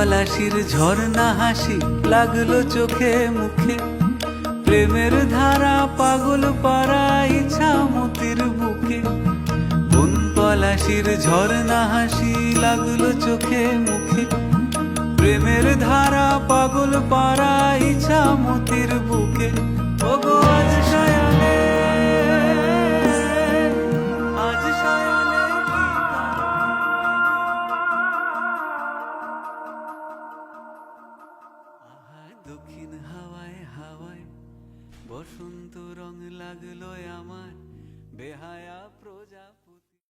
পলাশির ঝর্ণা হাসি লাগল চোখে মুখে। প্রেমের ধারা পাগল পাড়া ইচ্ছা মতির বুকে। বন পলাশির ঝর্ণা হাসি লাগল চোখে মুখে? প্রেমের ধারা পাগল পাড়া ইচ্ছা মতির বুকে দক্ষিণ হাওয়ায় হাওয়ায় বসন্ত রং লাগল আমার বেহায়া প্রজাপ